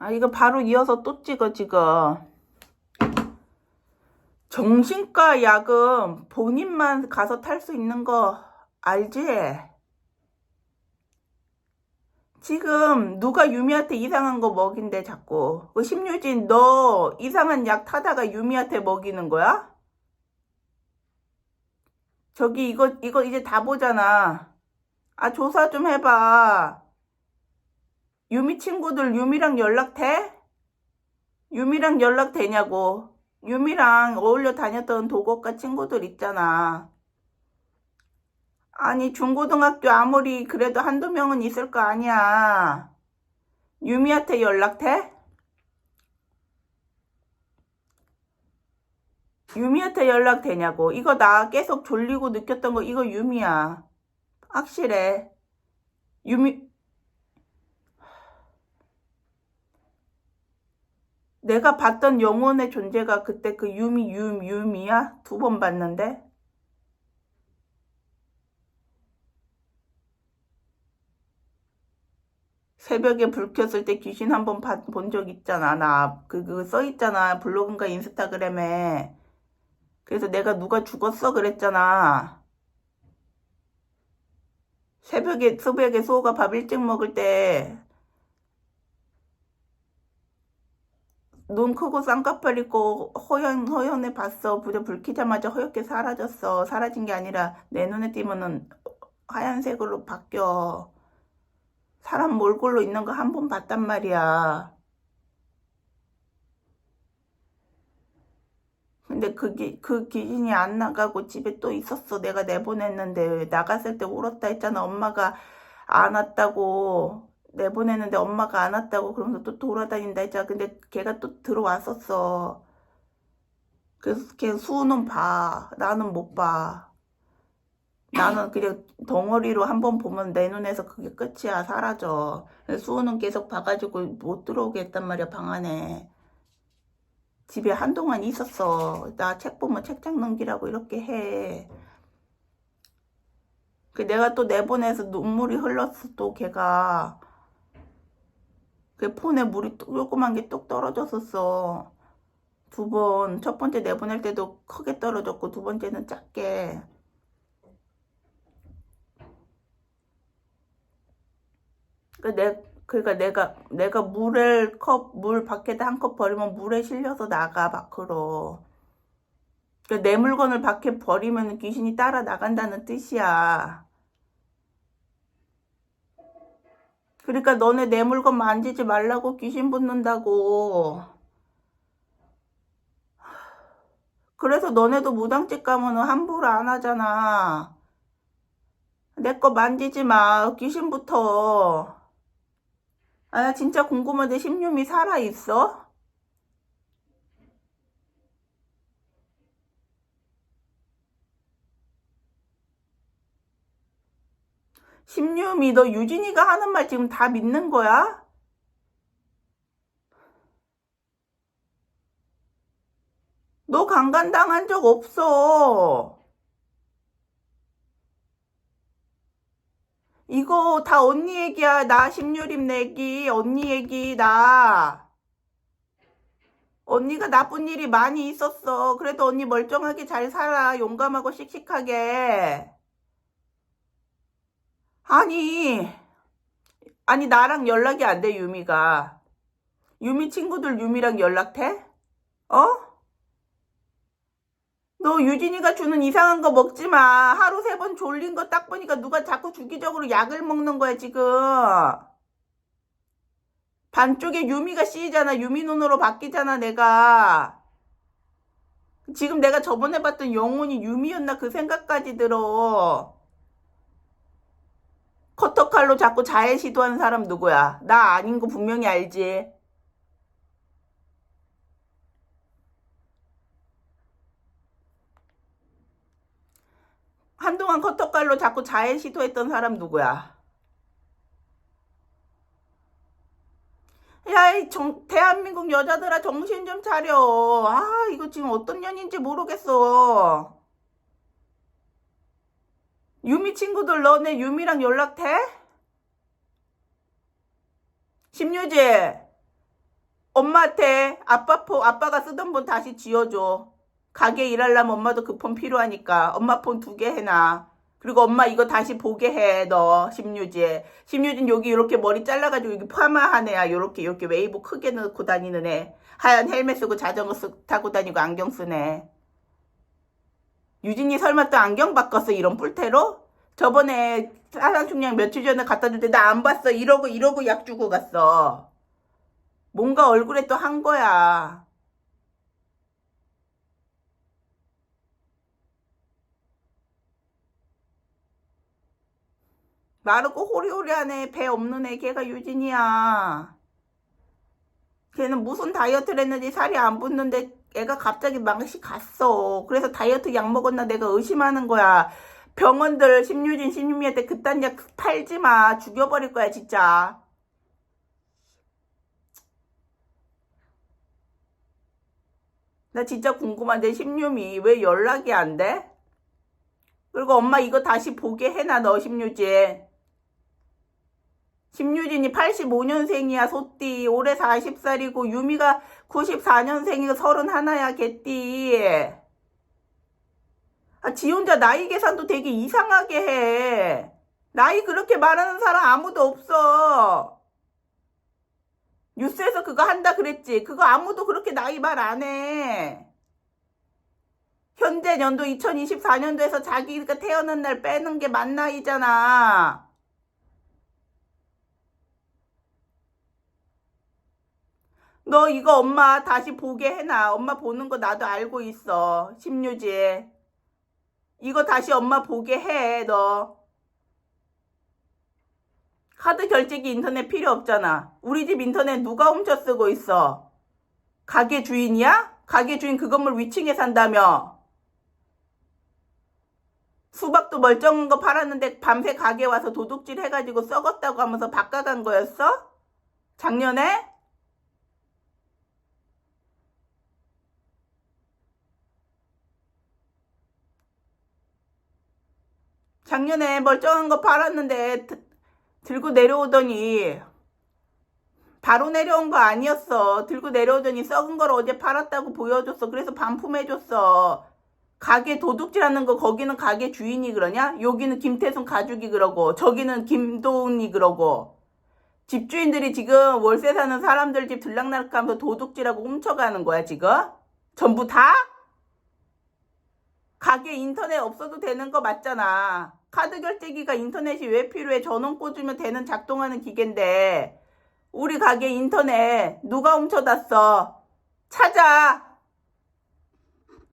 아, 이거 바로 이어서 또 찍어, 지금. 정신과 약은 본인만 가서 탈 수 있는 거 알지? 지금 누가 유미한테 이상한 거 먹인대, 자꾸. 그 심유진, 너 이상한 약 타다가 유미한테 먹이는 거야? 저기, 이거, 이거 이제 다 보잖아. 아, 조사 좀 해봐. 유미 친구들 유미랑 연락 돼? 유미랑 연락 되냐고. 유미랑 어울려 다녔던 도곡과 친구들 있잖아. 아니, 중고등학교 아무리 그래도 한두 명은 있을 거 아니야. 유미한테 연락 돼? 유미한테 연락 되냐고. 이거 나 계속 졸리고 느꼈던 거 이거 유미야. 확실해. 유미, 내가 봤던 영혼의 존재가 그때 그 유미, 유, 유미야? 두 번 봤는데? 새벽에 불 켰을 때 귀신 한 번 본 적 있잖아. 나, 그, 그 써 있잖아. 블로그인가 인스타그램에. 그래서 내가 누가 죽었어? 그랬잖아. 새벽에, 새벽에 소호가 밥 일찍 먹을 때, 눈 크고 쌍꺼풀 있고 허연 허연해 봤어. 부대 불 켜자마자 허옇게 사라졌어. 사라진 게 아니라 내 눈에 띄면은 하얀색으로 바뀌어. 사람 몰골로 있는 거 한 번 봤단 말이야. 근데 그게 그 귀신이 안 나가고 집에 또 있었어. 내가 내보냈는데 나갔을 때 울었다 했잖아. 엄마가 안 왔다고. 내보내는데 엄마가 안 왔다고 그러면서 또 돌아다닌다 했잖아. 근데 걔가 또 들어왔었어. 그래서 걔 수우는 봐. 나는 못 봐. 나는 그냥 덩어리로 한 번 보면 내 눈에서 그게 끝이야. 사라져. 수우는 계속 봐가지고 못 들어오게 했단 말이야. 방 안에. 집에 한동안 있었어. 나 책 보면 책장 넘기라고 이렇게 해. 그 내가 또 내보내서 눈물이 흘렀어. 또 걔가. 그 폰에 물이 뚝- 조그만 게뚝 떨어졌었어. 두 번, 첫 번째 내보낼 때도 크게 떨어졌고, 두 번째는 작게. 그 내, 그러니까 내가, 내가 물을 컵, 물 밖에다 한 컵 버리면 물에 실려서 나가, 밖으로. 그러니까 내 물건을 밖에 버리면 귀신이 따라 나간다는 뜻이야. 그러니까 너네 내 물건 만지지 말라고 귀신 붙는다고. 그래서 너네도 무당집 가면은 함부로 안 하잖아. 내 거 만지지 마. 귀신부터. 아, 나 진짜 궁금한데 심유미 살아있어? 심유미, 너 유진이가 하는 말 지금 다 믿는 거야? 너 강간당한 적 없어. 이거 다 언니 얘기야. 나 심유림 내기. 언니 얘기, 나. 언니가 나쁜 일이 많이 있었어. 그래도 언니 멀쩡하게 잘 살아. 용감하고 씩씩하게. 아니, 아니, 나랑 연락이 안 돼, 유미가. 유미 친구들 유미랑 연락 돼? 어? 너 유진이가 주는 이상한 거 먹지 마. 하루 세 번 졸린 거 딱 보니까 누가 자꾸 주기적으로 약을 먹는 거야, 지금. 반쪽에 유미가 씌이잖아. 유미 눈으로 바뀌잖아, 내가. 지금 내가 저번에 봤던 영혼이 유미였나 그 생각까지 들어. 커터칼로 자꾸 자해 시도하는 사람 누구야? 나 아닌 거 분명히 알지. 한동안 커터칼로 자꾸 자해 시도했던 사람 누구야? 야, 이 정, 대한민국 여자들아 정신 좀 차려. 아, 이거 지금 어떤 년인지 모르겠어. 유미 친구들 너네 유미랑 연락 돼? 심유지, 엄마한테 아빠 폰 아빠가 쓰던 폰 다시 지어줘. 가게 일하려면 엄마도 그 폰 필요하니까 엄마 폰 두 개 해놔. 그리고 엄마 이거 다시 보게 해, 너, 심유진. 심유진 여기 이렇게 머리 잘라가지고 여기 파마한 애야. 요렇게, 요렇게 웨이브 크게 넣고 다니는 애. 하얀 헬멧 쓰고 자전거 쓰, 타고 다니고 안경 쓴 애. 유진이 설마 또 안경 바꿨어? 이런 뿔테로? 저번에 사상충량 며칠 전에 갖다 줄 때 나 안 봤어. 이러고, 이러고 약 주고 갔어. 뭔가 얼굴에 또 한 거야. 마르고 호리호리한 애, 배 없는 애, 걔가 유진이야. 걔는 무슨 다이어트를 했는지 살이 안 붙는데 애가 갑자기 망시 갔어. 그래서 다이어트 약 먹었나 내가 의심하는 거야. 병원들 심유진, 심유미한테 그딴 약 팔지 마. 죽여버릴 거야, 진짜. 나 진짜 궁금한데, 심유미 왜 연락이 안 돼? 그리고 엄마 이거 다시 보게 해놔, 너 심유진. 심유진이 85년생이야, 소띠. 올해 40살이고, 유미가 94년생이고, 31야, 개띠. 아, 지 혼자 나이 계산도 되게 이상하게 해. 나이 그렇게 말하는 사람 아무도 없어. 뉴스에서 그거 한다 그랬지. 그거 아무도 그렇게 나이 말 안 해. 현재 연도 2024년도에서 자기가 태어난 날 빼는 게만 나이잖아. 너 이거 엄마 다시 보게 해놔. 엄마 보는 거 나도 알고 있어. 심유지. 이거 다시 엄마 보게 해, 너. 카드 결제기 인터넷 필요 없잖아. 우리 집 인터넷 누가 훔쳐 쓰고 있어? 가게 주인이야? 가게 주인 그 건물 위층에 산다며? 수박도 멀쩡한 거 팔았는데 밤새 가게 와서 도둑질 해가지고 썩었다고 하면서 바꿔간 거였어? 작년에? 작년에 멀쩡한 거 팔았는데 드- 들고 내려오더니 바로 내려온 거 아니었어. 들고 내려오더니 썩은 걸 어제 팔았다고 보여줬어. 그래서 반품해줬어. 가게 도둑질하는 거 거기는 가게 주인이 그러냐? 여기는 김태순 가족이 그러고 저기는 김도훈이 그러고 집주인들이 지금 월세 사는 사람들 집 들락날락하면서 도둑질하고 훔쳐가는 거야 지금? 전부 다? 가게 인터넷 없어도 되는 거 맞잖아. 카드 결제기가 인터넷이 왜 필요해? 전원 꽂으면 되는 작동하는 기계인데 우리 가게 인터넷 누가 훔쳐갔어? 찾아.